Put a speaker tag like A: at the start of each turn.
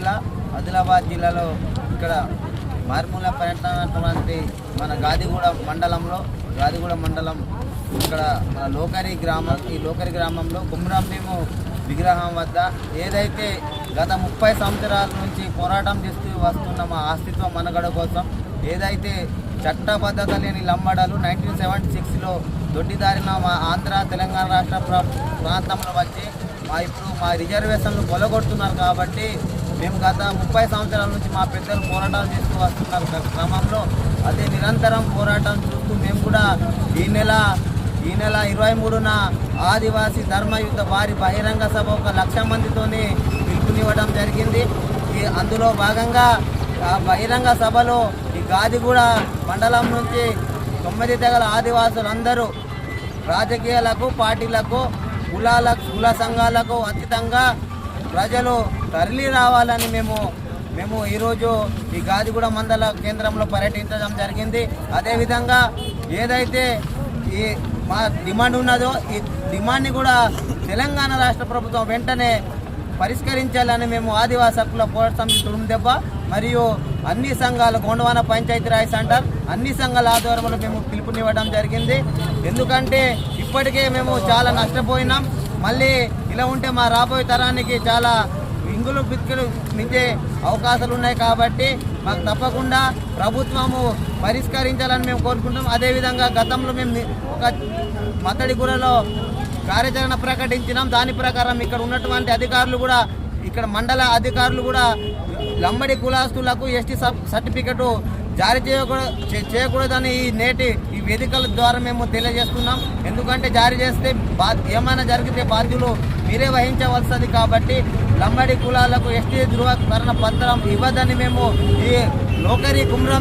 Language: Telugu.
A: జిల్లా ఆదిలాబాద్ జిల్లాలో ఇక్కడ మారుమూల పర్యటనటువంటి మన గాదిగూడ మండలంలో గాదిగూడ మండలం ఇక్కడ మన లోకరి గ్రామం ఈ లోకరి గ్రామంలో కుమ్రం విగ్రహం వద్ద ఏదైతే గత ముప్పై సంవత్సరాల నుంచి పోరాటం చేస్తూ వస్తున్న మా అస్తిత్వ మనగడ కోసం ఏదైతే చట్టబద్ధత లేని లంబడలు నైన్టీన్ సెవెంటీ సిక్స్లో దొడ్డిదారిన మా ఆంధ్ర తెలంగాణ రాష్ట్ర ప్రాంతంలో వచ్చి మా ఇప్పుడు మా రిజర్వేషన్లు కొలగొడుతున్నారు కాబట్టి మేము గత ముప్పై సంవత్సరాల నుంచి మా పెద్దలు పోరాటాలు చేస్తూ వస్తున్నారు. క్రమంలో అదే నిరంతరం పోరాటం చూస్తూ మేము కూడా ఈ నెల ఈ నెల ఇరవై మూడున ఆదివాసీ ధర్మయుద్ధ వారి బహిరంగ సభ ఒక లక్ష మందితోనే పిలుపునివ్వడం జరిగింది. ఈ అందులో భాగంగా ఆ బహిరంగ సభలో ఈ గాదిగూడ మండలం నుంచి తొమ్మిది తెగల ఆదివాసులందరూ రాజకీయాలకు పార్టీలకు కులాల కుల సంఘాలకు అతీతంగా ప్రజలు తరలి రావాలని మేము మేము ఈరోజు ఈ గాదిగూడ మండల కేంద్రంలో పర్యటించడం జరిగింది. అదేవిధంగా ఏదైతే ఈ మా డిమాండ్ ఉన్నదో ఈ డిమాండ్ని కూడా తెలంగాణ రాష్ట్ర ప్రభుత్వం వెంటనే పరిష్కరించాలని మేము ఆదివాసీ హక్కుల పోరాట సమితి తురుము దెబ్బ మరియు అన్ని సంఘాలు గోండవాన పంచాయతీరాజ్ సెంటర్ అన్ని సంఘాల ఆధ్వర్యంలో మేము పిలుపునివ్వడం జరిగింది. ఎందుకంటే ఇప్పటికే మేము చాలా నష్టపోయినాం. మళ్ళీ ఇలా ఉంటే మా రాబోయే తరానికి చాలా ఇంగులు బిత్తులు మించే అవకాశాలు ఉన్నాయి కాబట్టి మాకు తప్పకుండా ప్రభుత్వము పరిష్కరించాలని మేము కోరుకుంటాం అదేవిధంగా గతంలో మేము ఒక మతడి గురలో కార్యాచరణ ప్రకటించినాం. దాని ప్రకారం ఇక్కడ ఉన్నటువంటి అధికారులు కూడా ఇక్కడ మండల అధికారులు కూడా లంబడి కులాస్తులకు ఎస్టీ సర్టిఫికెట్ జారీ చేయకూడదు చేయకూడదని ఈ నేటి ఈ వేదికల ద్వారా మేము తెలియజేస్తున్నాం. ఎందుకంటే జారీ చేస్తే బా ఏమైనా జరిగితే బాధ్యులు మీరే వహించవలసింది కాబట్టి లంబడి కులాలకు ఎస్టీ ధృవకరణ పత్రం ఇవ్వదని మేము ఈ లోకరీ కుమ్రం